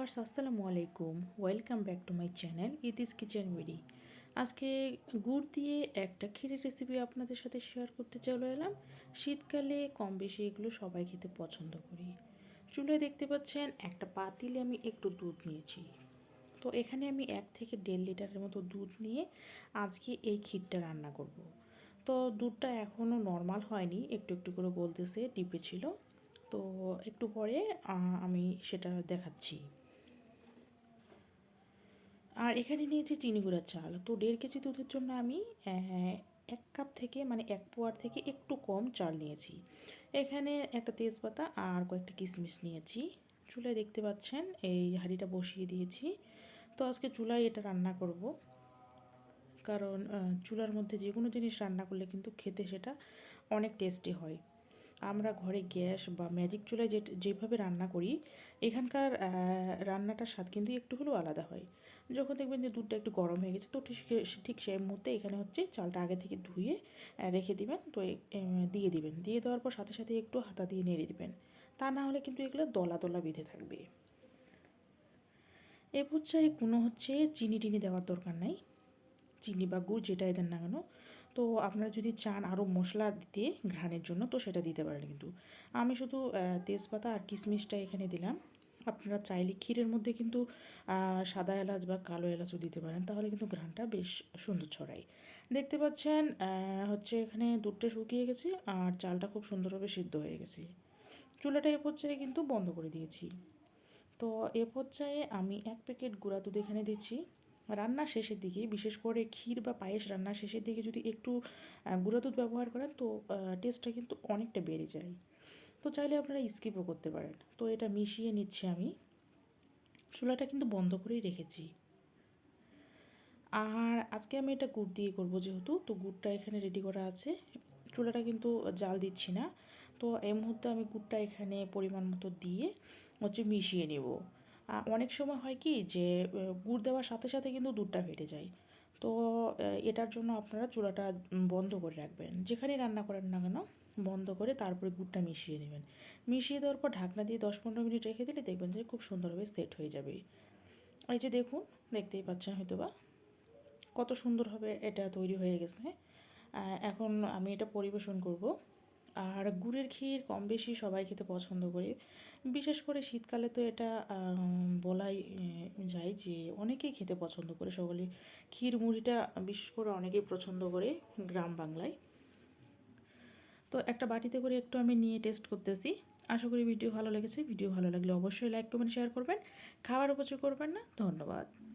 Viewers, আসসালামু আলাইকুম। Welcome back to my channel it's kitchen বেডি আজকে গুড় দিয়ে একটা ক্ষীরের রেসিপি আপনাদের সাথে শেয়ার করতে চলে এলাম। শীতকালে কম বেশি এগুলো সবাই খেতে পছন্দ করি। চুলোয় দেখতে পাচ্ছেন, একটা পাতিলে আমি একটু দুধ নিয়েছি। তো এখানে আমি এক থেকে দেড় লিটারের মতো দুধ নিয়ে আজকে এই ক্ষীরটা রান্না করব। তো দুধটা এখনও নর্মাল হয়নি, একটু একটু করে গলতেছে, ডিপে ছিল। তো একটু পরে আমি সেটা দেখাচ্ছি। আর এখানে নিয়েছি চিনি গুঁড়ার চাল। তো দেড় কেজি দুধের জন্য আমি এক কাপ থেকে মানে এক পোয়ার থেকে একটু কম চাল নিয়েছি। এখানে একটা তেজপাতা আর কয়েকটা কিশমিশ নিয়েছি। চুলায় দেখতে পাচ্ছেন, এই হাঁড়িটা বসিয়ে দিয়েছি। তো আজকে চুলায় এটা রান্না করব। কারণ চুলার মধ্যে যে কোনো জিনিস রান্না করলে কিন্তু খেতে সেটা অনেক টেস্টি হয়। আমরা ঘরে গ্যাস বা ম্যাজিক চুলায় যে, যেভাবে রান্না করি, এখানকার রান্নাটার স্বাদ কিন্তু একটু হলেও আলাদা হয়। যখন দেখবেন যে দুধটা একটু গরম হয়ে গেছে, তো ঠিক সেই মুহূর্তে এখানে হচ্ছে চালটা আগে থেকে ধুয়ে রেখে দিবেন, তো দিয়ে দিবেন। দিয়ে দেওয়ার পর সাথে সাথে একটু হাতা দিয়ে নেড়ে দিবেন। তা না হলে কিন্তু এগুলো দলা দলা বেঁধে থাকবে। এ পর্যায়ে কোনো হচ্ছে চিনি টিনি দেওয়ার দরকার নাই। চিনি বা গুড় যেটাই দেন না কেন, তো আপনারা যদি চান আরও মশলা দিতে ঘ্রাণের জন্য, তো সেটা দিতে পারেন কিন্তু। আমি শুধু তেজপাতা আর কিশমিশটা এখানে দিলাম। আপনারা চাইলে ক্ষীরের মধ্যে কিন্তু সাদা এলাচ বা কালো এলাচও দিতে পারেন, তাহলে কিন্তু ঘ্রাণটা বেশ সুন্দর ছড়ায়। দেখতে পাচ্ছেন হচ্ছে এখানে দুধটা শুকিয়ে গেছে আর চালটা খুব সুন্দরভাবে সিদ্ধ হয়ে গেছে। চুলাটা এ পর্যায়ে কিন্তু বন্ধ করে দিয়েছি। তো এ পর্যায়ে আমি এক প্যাকেট গুঁড়া দুধ এখানে দিচ্ছি। রান্না শেষের দিকে, বিশেষ করে ক্ষীর বা পায়েস রান্না শেষের দিকে যদি একটু গুঁড়ো দুধ ব্যবহার করেন, তো টেস্টটা কিন্তু অনেকটা বেড়ে যায়। তো চাইলে আপনারা স্কিপও করতে পারেন। তো এটা মিশিয়ে নিচ্ছি আমি। চুলাটা কিন্তু বন্ধ করেই রেখেছি। আর আজকে আমি এটা গুড় দিয়ে করব যেহেতু, তো গুড়টা এখানে রেডি করা আছে। চুলাটা কিন্তু জাল দিচ্ছি না। তো এই মুহূর্তে আমি গুড়টা এখানে পরিমাণ মতো দিয়ে হচ্ছে মিশিয়ে নেব। অনেক সময় হয় কি যে গুড় দেওয়ার সাথে সাথে কিন্তু দুধটা ফেটে যায়। তো এটার জন্য আপনারা চুলাটা বন্ধ করে রাখবেন। যেখানেই রান্না করেন না কেন, বন্ধ করে তারপরে গুড়টা মিশিয়ে নেবেন। মিশিয়ে দেওয়ার পর ঢাকনা দিয়ে দশ পনেরো মিনিট রেখে দিলে দেখবেন যে খুব সুন্দরভাবে সেট হয়ে যাবে। এই যে দেখুন, দেখতেই পাচ্ছেন হয়তো বা কত সুন্দরভাবে এটা তৈরি হয়ে গেছে। এখন আমি এটা পরিবেশন করব। আর গুড়ের ক্ষীর কম বেশি সবাই খেতে পছন্দ করে। বিশেষ করে শীতকালে তো এটা বলাই যায় যে অনেকেই খেতে পছন্দ করে। সকলে ক্ষীর মুড়িটা বিশেষ করে অনেকেই পছন্দ করে গ্রাম বাংলায়। তো একটা বাটিতে করে একটু আমি নিয়ে টেস্ট করতেছি। আশা করি ভিডিও ভালো লেগেছে। ভিডিও ভালো লাগলে অবশ্যই লাইক কমেন্ট শেয়ার করবেন। খাবার উপচয় করবেন না। ধন্যবাদ।